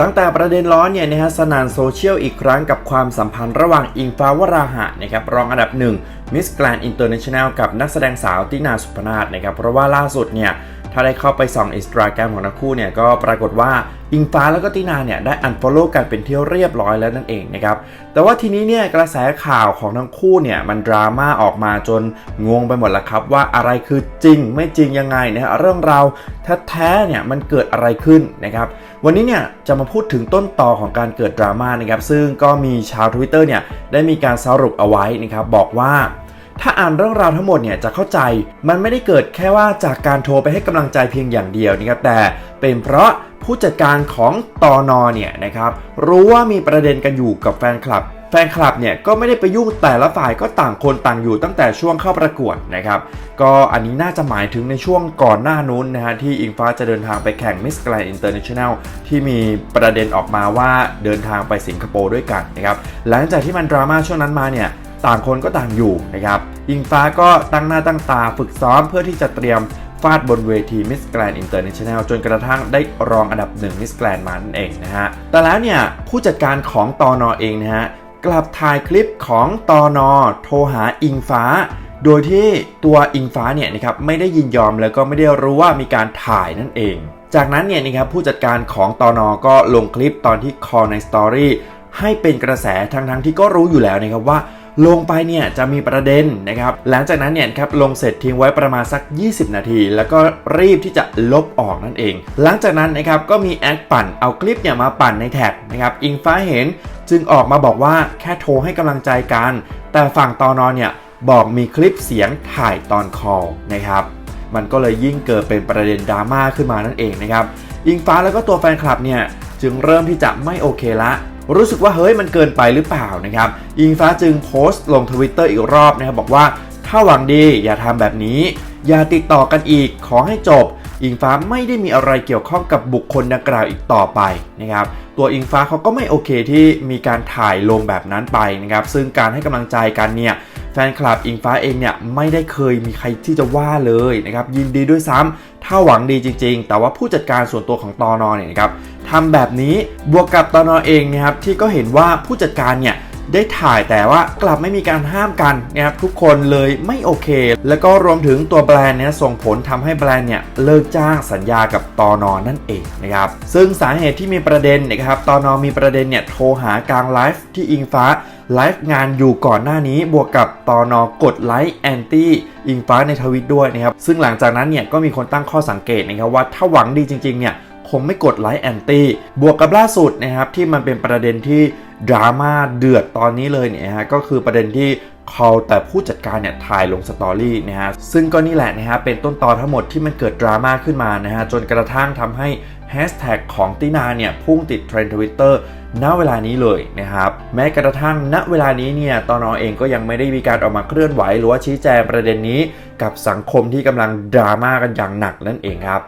ตั้งแต่ประเด็นร้อนเนี่ยนะฮะสนานโซเชียลอีกครั้งกับความสัมพันธ์ระหว่างอิงฟ้าวราหะนะครับรองอันดับหนึ่งมิสแกรนอินเตอร์เนชั่นแนลกับนักแสดงสาวตินาสุพนาศนะครับเพราะว่าล่าสุดเนี่ยถ้าได้เข้าไปส่องอินสตาแกรมของทั้งคู่เนี่ยก็ปรากฏว่าอิงฟ้าแล้วก็ตินาเนี่ยได้อันฟอลโล่กันเป็นที่เรียบร้อยแล้วนั่นเองนะครับแต่ว่าทีนี้เนี่ยกระแสข่าวของทั้งคู่เนี่ยมันดราม่าออกมาจนงงไปหมดแล้วครับ ว่าอะไรคือจริงไม่จริงยังไงนะฮะเรื่องราวแท้ๆเนี่ยมันเกิดอะไรขึ้นนะครับวันนี้เนี่ยจะมาพูดถึงต้นต่อของการเกิดดราม่านะครับซึ่งก็มีชาว Twitter เนี่ยได้มีการสรุปเอาไว้นะครับบอกว่า ถ้าอ่านเรื่องราวทั้งหมดเนี่ยจะเข้าใจมันไม่ได้เกิดแค่ว่าจากการโทรไปให้กำลังใจเพียงอย่างเดียวนะครับแต่เป็นเพราะผู้จัดการของตอนอเนี่ยนะครับรู้ว่ามีประเด็นกันอยู่กับแฟนคลับ แฟนคลับเนี่ยก็ไม่ได้ไปยุ่งแต่ละฝ่ายก็ต่างคนต่างอยู่ตั้งแต่ช่วงเข้าประกวดนะครับก็อันนี้น่าจะหมายถึงในช่วงก่อนหน้านู้นนะฮะที่อิงฟ้าจะเดินทางไปแข่ง Miss Grand International ที่มีประเด็นออกมาว่าเดินทางไปสิงคโปร์ด้วยกันนะครับหลังจากที่มันดราม่าช่วงนั้นมาเนี่ย ต่างคนก็ต่างอยู่นะครับอิงฟ้าก็ตั้งหน้าตั้งตาฝึกซ้อมเพื่อที่จะเตรียมฟาดบนเวที Miss Grand International จนกระทั่งได้รองอันดับหนึ่ง Miss Grand มานั่นเองนะฮะ แต่แล้วเนี่ย ผู้จัดการของตอนอเองนะฮะ กลับถ่ายคลิปของตอนอโทรหาอิงฟ้า โดยที่ตัวอิงฟ้าเนี่ยนะครับไม่ได้ยินยอมแล้วก็ไม่ได้รู้ว่ามีการถ่ายนั่นเอง จากนั้นเนี่ยนะครับผู้จัดการของตอนอก็ลงคลิปตอนที่คอในสตอรี่ให้เป็นกระแสทั้งๆที่ก็รู้อยู่แล้วนะครับว่า ลงไปเนี่ยจะมีประเด็นนะครับ หลังจากนั้นเนี่ยครับลงเสร็จทิ้งไว้ประมาณสัก 20 นาที แล้วก็รีบที่จะลบออกนั่นเอง หลังจากนั้นนะครับก็มีแอคปั่นเอาคลิปเนี่ยมาปั่นในแท็กนะครับอิงฟ้าเห็นจึงออกมาบอกว่าแค่โทรให้กำลังใจกัน แต่ฝั่งตอนอนเนี่ยบอกมีคลิปเสียงถ่ายตอนคอลนะครับ มันก็เลยยิ่งเกิดเป็นประเด็นดราม่าขึ้นมานั่นเองนะครับ อิงฟ้าแล้วก็ตัวแฟนคลับเนี่ยจึงเริ่มที่จะไม่โอเคละ รู้สึกว่าเฮ้ยมันเกินไปหรือเปล่านะครับอิงฟ้าจึงโพสต์ลงทวิตเตอร์อีกรอบนะครับบอกว่าถ้าหวังดีอย่าทำแบบนี้ อย่าติดต่อกันอีกขอให้จบ อิงฟ้าไม่ได้มีอะไรเกี่ยวข้องกับบุคคลดังกล่าวอีกต่อไปนะครับตัวอิงฟ้าเขาก็ไม่โอเคที่มีการถ่ายลงแบบนั้นไปนะครับซึ่งการให้กำลังใจกันเนี่ยแฟนคลับอิงฟ้าเองเนี่ยไม่ได้เคยมีใครที่จะว่าเลยนะครับยินดีด้วยซ้ำถ้าหวังดีจริง ๆ แต่ว่าผู้จัดการส่วนตัวของตอนอเนี่ยนะครับ ทำแบบนี้บวกกับตอนอเองนะครับที่ก็เห็นว่าผู้จัดการเนี่ยได้ถ่ายแต่ว่ากลับไม่มีการห้ามกันนะครับทุกคนเลยไม่โอเค แล้วก็รวมถึงตัวแบรนด์เนี่ยส่งผลทำให้แบรนด์เนี่ยเลิกจ้างสัญญากับตอนอนั่นเองนะครับซึ่งสาเหตุที่มีประเด็นนะครับตอนอมีประเด็นเนี่ยโทรหากลางไลฟ์ที่อิงฟ้าไลฟ์งานอยู่ก่อนหน้านี้บวกกับตอนอกดไลค์แอนตี้อิงฟ้าในทวิตด้วยนะครับซึ่งหลังจากนั้นเนี่ยก็มีคนตั้งข้อสังเกตนะครับว่าถ้าหวังดีจริงๆเนี่ย คงไม่กดไลค์แอนตี้บวกกับล่าสุดนะครับที่มันเป็นประเด็นที่ดราม่าเดือดตอนนี้เลยเนี่ยฮะก็คือประเด็นที่เขาแต่ผู้จัดการเนี่ยถ่ายลงสตอรี่นะฮะซึ่งก็นี่แหละนะฮะเป็นต้นตอทั้งหมดที่มันเกิดดราม่าขึ้นมานะฮะจนกระทั่งทำให้แฮชแท็กของตินาเนี่ยพุ่งติดเทรนด์ทวิตเตอร์ณเวลานี้เลยนะครับแม้กระทั่งณเวลานี้เนี่ยตอนอเองก็ยังไม่ได้มีการออกมาเคลื่อนไหวหรือว่าชี้แจงประเด็นนี้ กับสังคมที่กำลังดราม่ากันอย่างหนักนั่นเองครับ